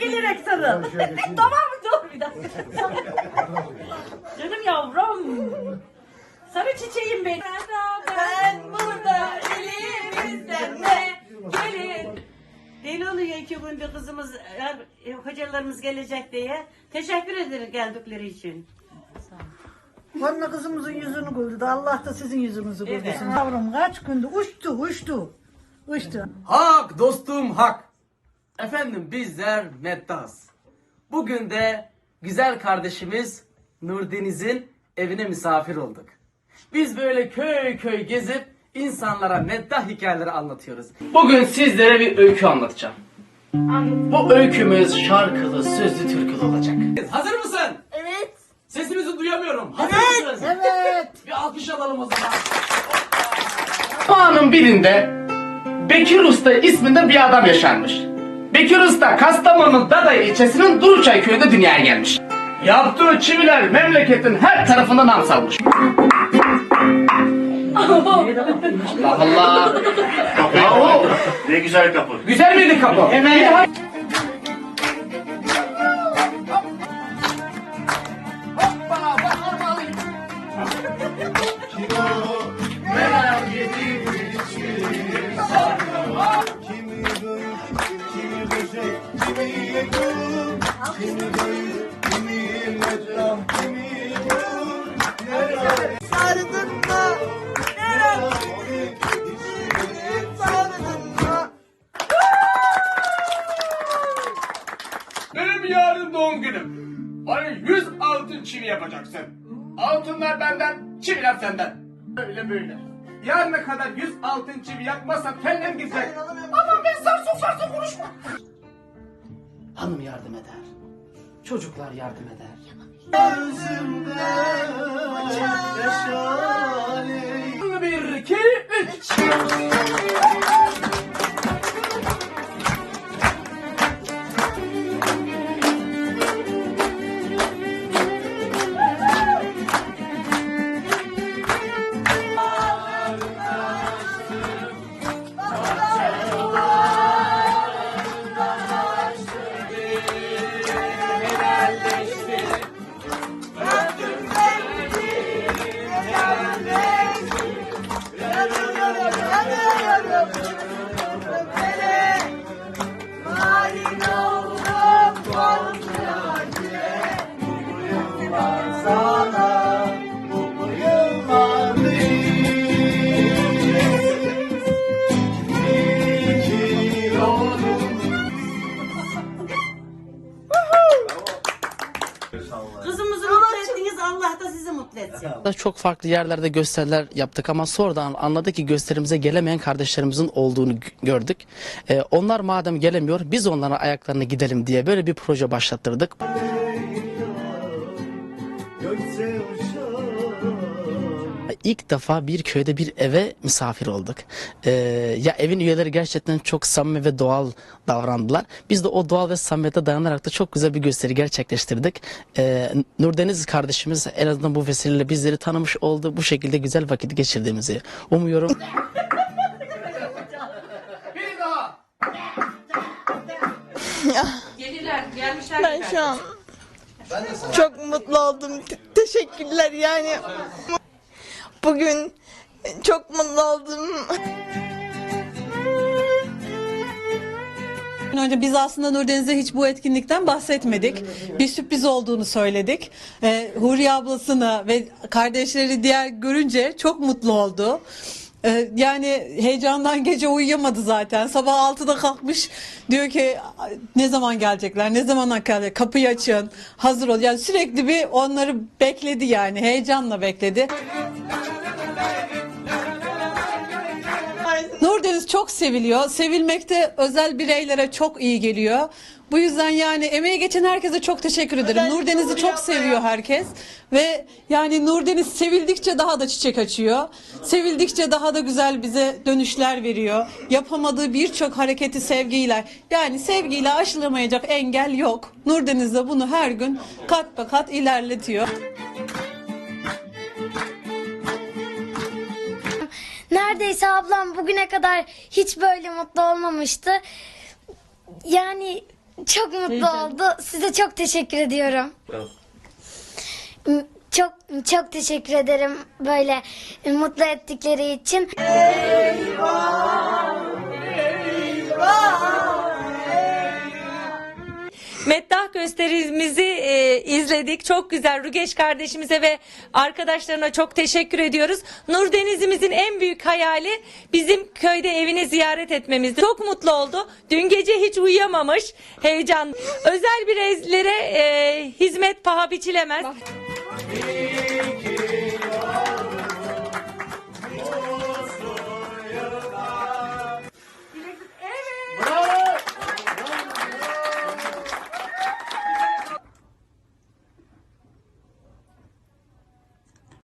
Yanından gelerek sarıl. tamam mı? Dur bir dakika. Canım yavrum. Sarı çiçeğim benim. Ben burada elimizden ne gelin. Deli oluyor iki gündür kızımız, e, hocalarımız gelecek diye. Teşekkür ederim geldikleri için. Vanna kızımızın yüzünü güldü. Allah da sizin yüzünüzü Evet. güldürsün. Yavrum kaç gündür uçtu uçtu. Uçtu. Hak dostum hak. Efendim bizler Meddaz. Bugün de güzel kardeşimiz Nurdeniz'in evine misafir olduk. Biz böyle köy köy gezip insanlara meddah hikayeleri anlatıyoruz. Bugün sizlere bir öykü anlatacağım. Bu öykümüz şarkılı, sözlü, türkülü olacak. Hazır mısın? Evet. Sesimizi duyamıyorum. Hazır mısınız? Evet. Bir alkış alalım o zaman. Anın birinde Bekir Usta isminde bir adam yaşarmış. Bekir Usta Kastamonu Daday ilçesinin Duruçay köyünde dünyaya gelmiş. Yaptığı çiviler memleketin her tarafında nam salmış. Allah Allah. Yahu, Ne güzel kapı. Güzel miydi kapı? Evet. Kimi gül, kimi gül. Benim yarın doğum günüm. Bana 100 altın çivi yapacaksın. Altınlar benden, çiviler senden. Böyle böyle. Yarına kadar 100 altın çivi yapmazsam kendin gidecek. Ama ben sarsın sarsın konuşma. Hanım yardım eder. Çocuklar yardım eder. Gözümde yaşar. Bir, iki, üç. Mutlu etsin. da çok farklı yerlerde gösteriler yaptık ama sonradan anladık ki gösterimize gelemeyen kardeşlerimizin olduğunu gördük. Ee, onlar madem gelemiyor biz onların ayaklarına gidelim diye böyle bir proje başlattırdık. Gökse. İlk defa bir köyde bir eve misafir olduk. Ee, ya evin üyeleri gerçekten çok samimi ve doğal davrandılar. Biz de o doğal ve samimiyete dayanarak da çok güzel bir gösteri gerçekleştirdik. Ee, Nurdeniz kardeşimiz en azından bu vesileyle bizleri tanımış oldu. Bu şekilde güzel vakit geçirdiğimizi umuyorum. Bir daha. Gelirler, gelmişler. Ben şu an çok mutlu oldum. Te- Teşekkürler yani. Bugün çok mutlu oldum. önce biz aslında Nurdeniz'e hiç bu etkinlikten bahsetmedik. Bir sürpriz olduğunu söyledik. Ee, Huriye ablasını ve kardeşleri diğer görünce çok mutlu oldu. Ee, yani heyecandan gece uyuyamadı zaten. Sabah 6'da kalkmış diyor ki ne zaman gelecekler, ne zaman gelecek, kapıyı açın, hazır ol. Yani sürekli bir onları bekledi yani heyecanla bekledi. Çok seviliyor. Sevilmekte özel bireylere çok iyi geliyor. Bu yüzden yani emeği geçen herkese çok teşekkür ederim. Nurdeniz'i çok seviyor herkes. Ve yani Nurdeniz sevildikçe daha da çiçek açıyor. Sevildikçe daha da güzel bize dönüşler veriyor. Yapamadığı birçok hareketi sevgiyle yani sevgiyle aşılamayacak engel yok. Nurdeniz de bunu her gün kat be kat ilerletiyor. Neredeyse ablam bugüne kadar hiç böyle mutlu olmamıştı. Yani Çok mutlu oldu. Size çok teşekkür ediyorum. Çok çok teşekkür ederim böyle mutlu ettikleri için. Meddah gösterimizi e, izledik. Çok güzel. Rugeş kardeşimize ve arkadaşlarına çok teşekkür ediyoruz. Nur Denizimizin en büyük hayali bizim köyde evini ziyaret etmemizdi. Çok mutlu oldu. Dün gece hiç uyuyamamış. Heyecan. Özel bireyslere e, hizmet paha biçilemez. Ki